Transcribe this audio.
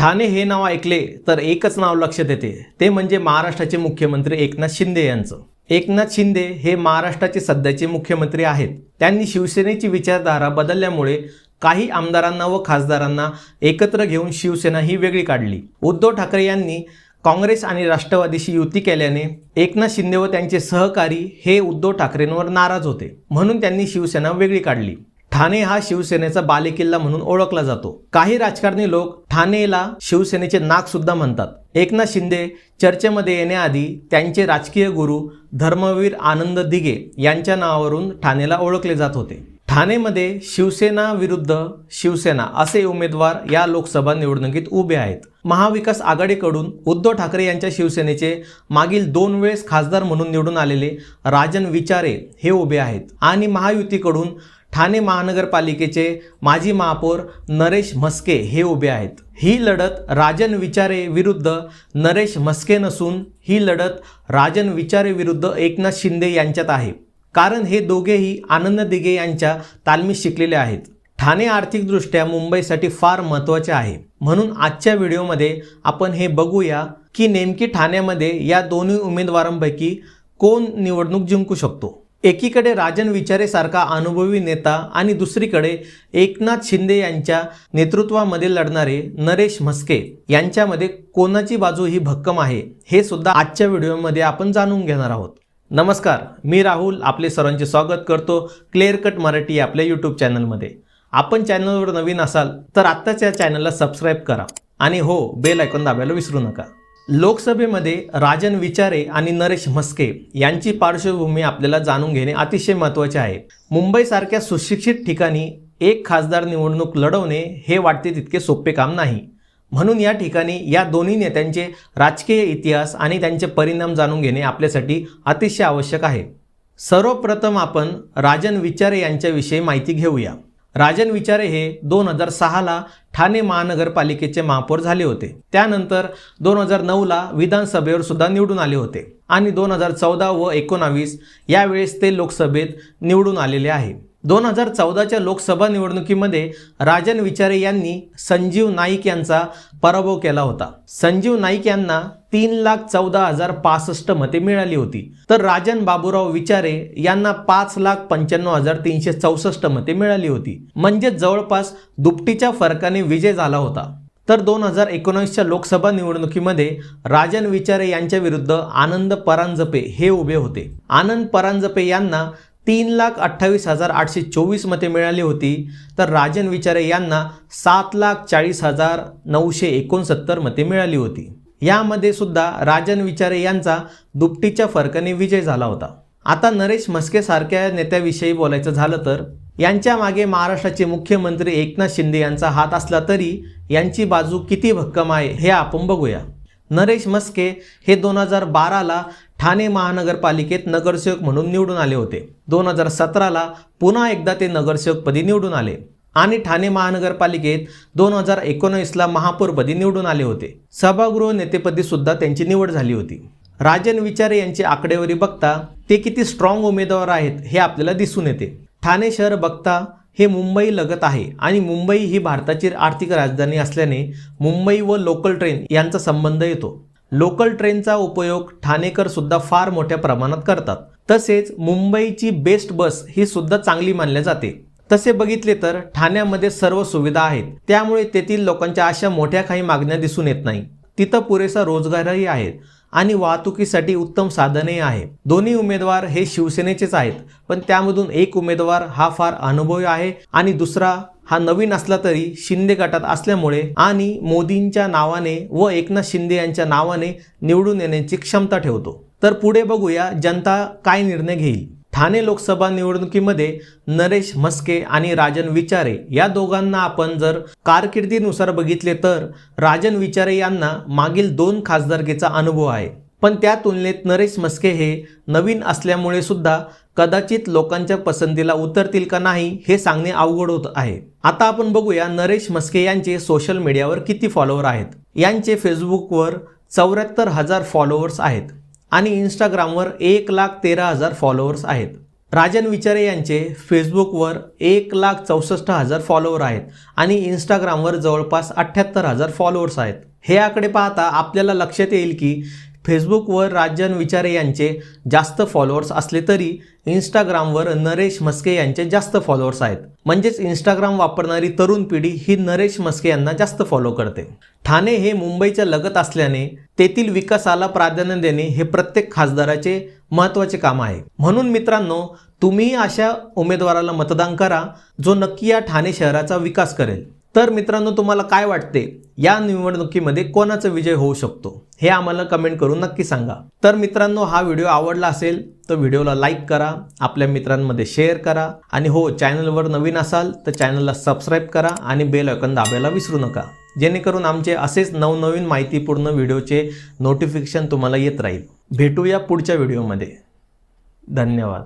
ठाणे हे नाव ऐकले तर एकच नाव लक्षात येते. ते म्हणजे महाराष्ट्राचे मुख्यमंत्री एकनाथ शिंदे यांचं. एकनाथ शिंदे हे महाराष्ट्राचे सध्याचे मुख्यमंत्री आहेत. त्यांनी शिवसेनेची विचारधारा बदलल्यामुळे काही आमदारांना व खासदारांना एकत्र घेऊन शिवसेना ही वेगळी काढली. उद्धव ठाकरे यांनी काँग्रेस आणि राष्ट्रवादीशी युती केल्याने एकनाथ शिंदे व त्यांचे सहकारी हे उद्धव ठाकरेंवर नाराज होते. म्हणून त्यांनी शिवसेना वेगळी काढली. ठाणे हा शिवसेनेचा बालेकिल्ला म्हणून ओळखला जातो. काही राजकारणी लोक ठाणेला शिवसेनेचे नाक सुद्धा म्हणतात. एकनाथ शिंदे चर्चेमध्ये येण्याआधी त्यांचे राजकीय गुरु धर्मवीर आनंद दिघे यांच्या नावावरून ठाणेला ओळखले जात होते. ठाणेमध्ये शिवसेना विरुद्ध शिवसेना असे उमेदवार या लोकसभा निवडणुकीत उभे आहेत. महाविकास आघाडीकडून उद्धव ठाकरे यांच्या शिवसेनेचे मागील दोन वेळेस खासदार म्हणून निवडून आलेले राजन विचारे हे उभे आहेत. आणि महायुतीकडून ठाणे महानगरपालिकेचे माजी महापौर नरेश म्हस्के हे उभे आहेत. ही लढत राजन विचारे विरुद्ध नरेश म्हस्के नसून ही लढत राजन विचारे विरुद्ध एकनाथ शिंदे यांच्यात आहे. कारण हे दोघेही आनंद दिघे यांच्या तालमीत शिकलेले आहेत. ठाणे आर्थिकदृष्ट्या मुंबईसाठी फार महत्त्वाचे आहे. म्हणून आजच्या व्हिडिओमध्ये आपण हे बघूया की नेमकी ठाण्यामध्ये या दोन्ही उमेदवारांपैकी कोण निवडणूक जिंकू शकतो. एकीकडे राजन विचारेसारखा अनुभवी नेता आणि दुसरीकडे एकनाथ शिंदे यांच्या नेतृत्वामध्ये लढणारे नरेश म्हस्के यांच्यामध्ये कोणाची बाजू ही भक्कम आहे हे सुद्धा आजच्या व्हिडिओमध्ये आपण जाणून घेणार आहोत. नमस्कार मी राहुल आपले सर्वांचे स्वागत करतो क्लिअर कट मराठी आपल्या यूट्यूब चॅनलमध्ये. आपण चॅनलवर नवीन असाल तर आत्ताच या चॅनलला सबस्क्राईब करा आणि हो बेल ऐकून दाबायला विसरू नका. लोकसभेमध्ये राजन विचारे आणि नरेश म्हस्के यांची पार्श्वभूमी आपल्याला जाणून घेणे अतिशय महत्त्वाचे आहे. मुंबईसारख्या सुशिक्षित ठिकाणी एक खासदार निवडणूक लढवणे हे वाटते तितके सोपे काम नाही. म्हणून या ठिकाणी या दोन्ही नेत्यांचे राजकीय इतिहास आणि त्यांचे परिणाम जाणून घेणे आपल्यासाठी अतिशय आवश्यक आहे. सर्वप्रथम आपण राजन विचारे यांच्याविषयी माहिती घेऊया. राजन विचारे हे दोन हजार सहाला ठाणे महानगरपालिकेचे महापौर झाले होते. त्यानंतर दोन हजार नऊला विधानसभेवर सुद्धा निवडून आले होते आणि दोन हजार चौदा व एकोणावीस यावेळेस ते लोकसभेत निवडून आलेले आहे. दोन हजार चौदाच्या लोकसभा निवडणुकीमध्ये राजन विचारे यांनी संजीव नाईक यांचा पराभव केला होता. संजीव नाईक यांना तीन लाख चौदा हजार पासष्ट मते मिळाली होती. तर राजन बाबूराव विचारे यांना पाच लाख पंच्याण्णव हजार तीनशे चौसष्ट मते मिळाली होती. म्हणजे जवळपास दुपटीच्या फरकाने विजय झाला होता. तर दोन हजार एकोणीसच्या लोकसभा निवडणुकीमध्ये राजन विचारे यांच्या विरुद्ध आनंद परांजपे हे उभे होते. आनंद परांजपे यांना तीन लाख अठ्ठावीस हजार आठशे चोवीस मते मिळाली होती. तर राजन विचारे यांना सात लाख चाळीस हजार नऊशे एकोणसत्तर मते मिळाली होती. यामध्ये सुद्धा राजन विचारे यांचा दुपटीच्या फरकाने विजय झाला होता. आता नरेश म्हस्केसारख्या नेत्याविषयी बोलायचं झालं तर? यांच्या मागे महाराष्ट्राचे मुख्यमंत्री एकनाथ शिंदे यांचा हात असला तरी यांची बाजू किती भक्कम आहे हे आपण बघूया. नरेश मस्के हे दोन हजार बाराला ठाणे महानगरपालिकेत नगरसेवक म्हणून निवडून आले होते. दोन हजार सतराला पुन्हा एकदा ते नगरसेवकपदी निवडून आले. आणि ठाणे महानगरपालिकेत दोन हजार एकोणीसला महापौरपदी निवडून आले होते. सभागृह नेतेपदी सुद्धा त्यांची निवड झाली होती. राजन विचारे यांची आकडेवारी बघता ते किती स्ट्रॉंग उमेदवार आहेत हे आपल्याला दिसून येते. ठाणे शहर बघता हे मुंबई लगत आहे आणि मुंबई ही भारताची आर्थिक राजधानी असल्याने मुंबई व लोकल ट्रेन यांचा संबंध येतो. लोकल ट्रेनचा उपयोग ठाणेकर सुद्धा फार मोठ्या प्रमाणात करतात. तसेच मुंबईची बेस्ट बस ही सुद्धा चांगली मानल्या जाते. तसे बघितले तर ठाण्यामध्ये सर्व सुविधा आहेत. त्यामुळे तेथील लोकांच्या अशा मोठ्या काही मागण्या दिसून येत नाही. तिथं पुरेसा रोजगारही आहेत आणि वाहतुकीसाठी उत्तम साधनही आहे. दोन्ही उमेदवार हे शिवसेनेचेच आहेत पण त्यामधून एक उमेदवार हा फार अनुभवी आहे आणि दुसरा हा नवीन असला तरी शिंदे गटात असल्यामुळे आणि मोदींच्या नावाने व एकनाथ शिंदे यांच्या नावाने निवडून येण्याची क्षमता ठेवतो. तर पुढे बघूया जनता काय निर्णय घेईल. ठाणे लोकसभा निवडणुकीमध्ये नरेश म्हस्के आणि राजन विचारे या दोघांना आपण जर कारकिर्दीनुसार बघितले तर राजन विचारे यांना मागील दोन खासदारकीचा अनुभव आहे. पण त्या तुलनेत नरेश म्हस्के हे नवीन असल्यामुळे सुद्धा कदाचित लोकांच्या पसंतीला उतरतील का नाही हे सांगणे अवघड होत आहे. आता आपण बघूया नरेश म्हस्के यांचे सोशल मीडियावर किती फॉलोअर आहेत. यांचे फेसबुकवर चौऱ्याहत्तर हजार फॉलोअर्स आहेत. आणि इंस्टाग्रामवर एक लाख तेरा हजार फॉलोअर्स आहेत. राजन विचारे यांचे फेसबुकवर एक लाख चौसष्ट हजार फॉलोअर आहेत आणि इंस्टाग्रामवर जवळपास अठ्ठ्याहत्तर हजार फॉलोअर्स आहेत. हे आकडे पाहता आपल्याला लक्षात येईल की फेसबुकवर राजन विचारे यांचे जास्त फॉलोअर्स असले तरी इंस्टाग्रामवर नरेश मस्के यांचे जास्त फॉलोअर्स आहेत. म्हणजेच इंस्टाग्राम वापरणारी तरुण पिढी ही नरेश मस्के यांना जास्त फॉलो करते. ठाणे हे मुंबईच्या लगत असल्याने तेथील विकासाला प्राधान्य देणे हे प्रत्येक खासदाराचे महत्त्वाचे काम आहे. म्हणून मित्रांनो तुम्ही अशा उमेदवाराला मतदान करा जो नक्की या ठाणे शहराचा विकास करेल. तर मित्रांनो तुम्हाला काय वाटते? या निवडणुकीमध्ये कोणाचा विजय होऊ शकतो? हे आम्हाला कमेंट करून नक्की सांगा. तर मित्रांनो हा व्हिडिओ आवडला असेल तर व्हिडिओला लाईक करा आपल्या मित्रांमध्ये शेअर करा आणि हो चॅनलवर नवीन असाल तर चॅनलला सबस्क्राईब करा आणि बेल आयकॉन दाबायला विसरू नका. जेणेकरून आमचे असेच नवनवीन माहितीपूर्ण व्हिडिओचे नोटिफिकेशन तुम्हाला येत राहील. भेटूया पुढच्या व्हिडिओमध्ये. धन्यवाद.